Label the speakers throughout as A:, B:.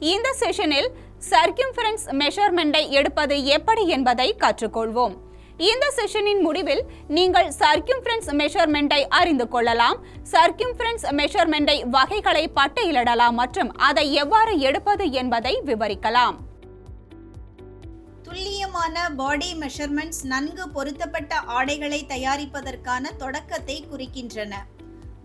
A: இந்த செஷனில் சர்க்கியூம்ஃபரன்ஸ் மெஷர்மெண்டை எடுப்பது எப்படி என்பதை கற்றுக்கொள்வோம். இந்த செஷனின் முடிவில் நீங்கள் சர்க்கியூம்ஃபரன்ஸ் மெஷர்மெண்டை அறிந்து கொள்ளலாம். சர்க்கியூம்ஃபரன்ஸ் மெஷர்மெண்டை வகைகளை பட்டியலிடலாம் மற்றும் அதை எவ்வாறு எடுப்பது என்பதை விவரிக்கலாம்.
B: துல்லியமான பாடி மெஷர்மெண்ட்ஸ் நன்கு பொருத்தப்பட்ட ஆடைகளை தயாரிப்பதற்கான தொடக்கத்தை குறிக்கின்றன.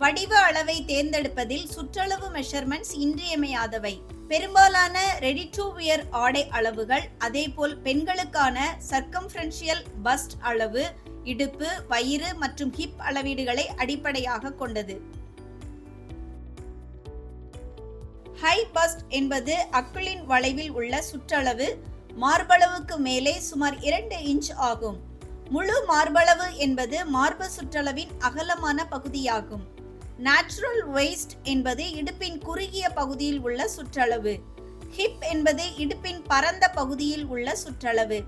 B: வடிவ அளவை தேர்ந்தெடுப்பதில் சுற்றளவு மெஷர்மெண்ட்ஸ் இன்றியமையாதவை. பெரும்பாலான ரெடி டு வியர் ஆடை அளவுகள் அதேபோல் பெண்களுக்கான சர்க்கம்ஃபரன்ஷியல் பஸ்ட் அளவு இடுப்பு வயிறு மற்றும் ஹிப் அளவீடுகளை அடிப்படையாக கொண்டது. ஹை பஸ்ட் என்பது அக்குளின் வளைவில் உள்ள சுற்றளவு மார்பளவுக்கு மேலே சுமார் இரண்டு இன்ச் ஆகும். முழு மார்பளவு என்பது மார்பு சுற்றளவின் அகலமான பகுதியாகும். நேச்சுரல் வெயிஸ்ட் என்பது இடுப்பின் குறுகிய பகுதியில் உள்ள சுற்றளவு. ஹிப் என்பது இடுப்பின் பரந்த பகுதியில் உள்ள சுற்றளவு.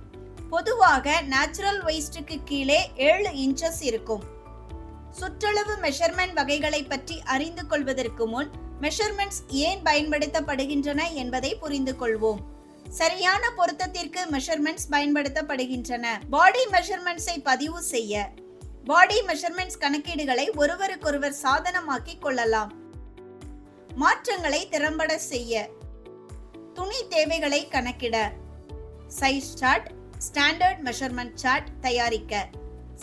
B: பொதுவாக நேச்சுரல் வெயிஸ்டுக்கு கீழே ஏழு இன்ச்சஸ் இருக்கும். சுற்றளவு மெஷர்மெண்ட் வகைகளை பற்றி அறிந்து கொள்வதற்கு முன் மெஷர்மெண்ட்ஸ் ஏன் பயன்படுத்தப்படுகின்றன என்பதை புரிந்து கொள்வோம். சரியான பொருத்தத்திற்கு மெஷர்மெண்ட்ஸ் பயன்படுத்தப்படுகின்றன. பாடி மெஷர்மெண்ட்ஸை பதிவு செய்ய பாடி மெஷர்மெண்ட்ஸ் கணக்கீடுகளை ஒருவருக்கொருவர் சாதனமாக்கிக் கொள்ளலாம். மாற்றங்களை திறம்பட செய்ய. துணி தேவைகளை கணக்கிட. Size chart standard measurement chart தயாரிக்க.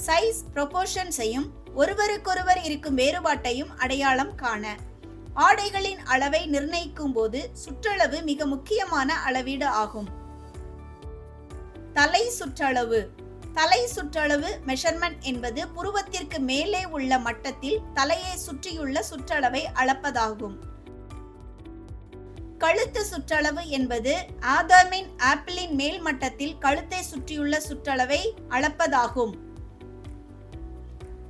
B: சைஸ் ப்ரொபோர்ஷன்ஸையும் ஒருவருக்கொருவர் இருக்கும் வேறுபாட்டையும் அடையாளம் காண. ஆடைகளின் அளவை நிர்ணயிக்கும் போது சுற்றளவு மிக முக்கியமான அளவீடு ஆகும். தலை சுற்றளவு. தலை சுற்றளவு மெஷர்மெண்ட் என்பது புருவத்திற்கு மேலே உள்ள மட்டத்தில் தலையை சுற்றியுள்ள சுற்றளவை அளப்பதாகும். கழுத்து சுற்றளவு என்பது ஆதாமின் ஆப்பிளின் மேல் மட்டத்தில் கழுத்தை சுற்றியுள்ள சுற்றளவை அளப்பதாகும்.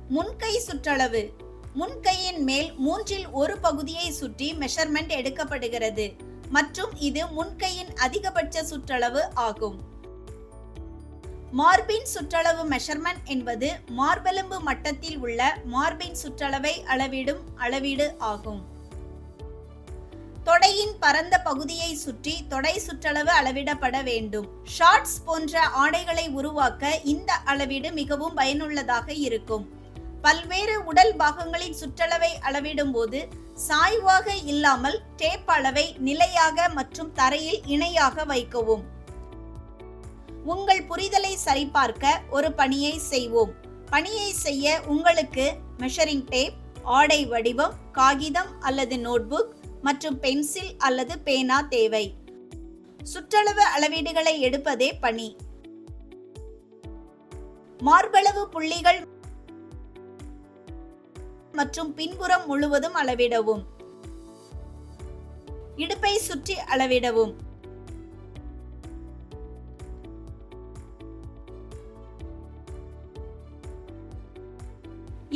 B: முன்கை சுற்றளவு. முன்கையின் மேல் மூன்றில் ஒரு பகுதியை சுற்றி மெஷர்மெண்ட் எடுக்கப்படுகிறது. மற்றும் இது முன்கையின் அதிகபட்ச சுற்றளவு ஆகும். மார்பின் சுற்றளவு மெஷர்மெண்ட் என்பது மார்பெலும்பு மட்டத்தில் உள்ள மார்பின் சுற்றளவை அளவிடும் அளவீடு ஆகும். தொடையின் பரந்த பகுதியை சுற்றி தொடை சுற்றளவு அளவிடப்பட வேண்டும். ஷார்ட்ஸ் போன்ற ஆடைகளை உருவாக்க இந்த அளவீடு மிகவும் பயனுள்ளதாக இருக்கும். பல்வேறு உடல் பாகங்களின் சுற்றளவை அளவிடும் போது சாய்வாக இல்லாமல் டேப் அளவை நிலையாக மற்றும் தரையில் இணையாக வைக்கவும். உங்கள் புரிதலை சரிபார்க்க ஒரு பணியை செய்வோம். பணியை செய்ய உங்களுக்கு மெஷரிங் டேப் ஆடை வடிவம் காகிதம் அல்லது நோட்புக் மற்றும் பென்சில் அல்லது பேனா தேவை. சுற்றளவு அளவீடுகளை எடுப்பதே பணி. மார்பளவு புள்ளிகள் மற்றும் பின்புறம் முழுவதும் அளவிடவும். இடுப்பை சுற்றி அளவிடவும்.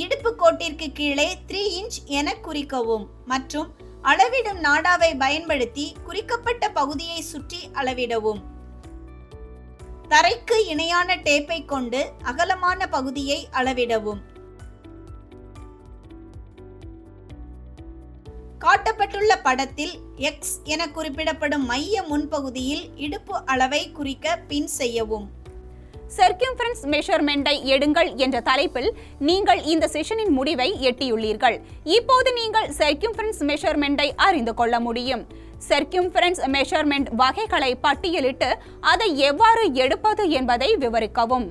B: இடுப்பு கோட்டிற்கு கீழே த்ரீ இன்ச் என குறிக்கவும். மற்றும் அளவிடும் நாடாவை பயன்படுத்தி குறிக்கப்பட்ட பகுதியை சுற்றி அளவிடவும். தரைக்கு இணையான டேப்பை கொண்டு அகலமான பகுதியை அளவிடவும். காட்டப்பட்டுள்ள படத்தில் எக்ஸ் என குறிப்பிடப்படும் மைய முன்பகுதியில் இடுப்பு அளவை குறிக்க பின் செய்யவும்.
A: சர்க்கியூம்ஃபரன்ஸ் மெஷர்மெண்டை எடுங்கள் என்ற தலைப்பில் நீங்கள் இந்த செஷனின் முடிவை எட்டியுள்ளீர்கள். இப்போது நீங்கள் சர்க்கியூம்ஃபரன்ஸ் மெஷர்மெண்டை அறிந்து கொள்ள முடியும். சர்க்கியூம்ஃபரன்ஸ் மெஷர்மெண்ட் வகைகளை பட்டியலிட்டு அதை எவ்வாறு எடுப்பது என்பதை விவரிக்கவும்.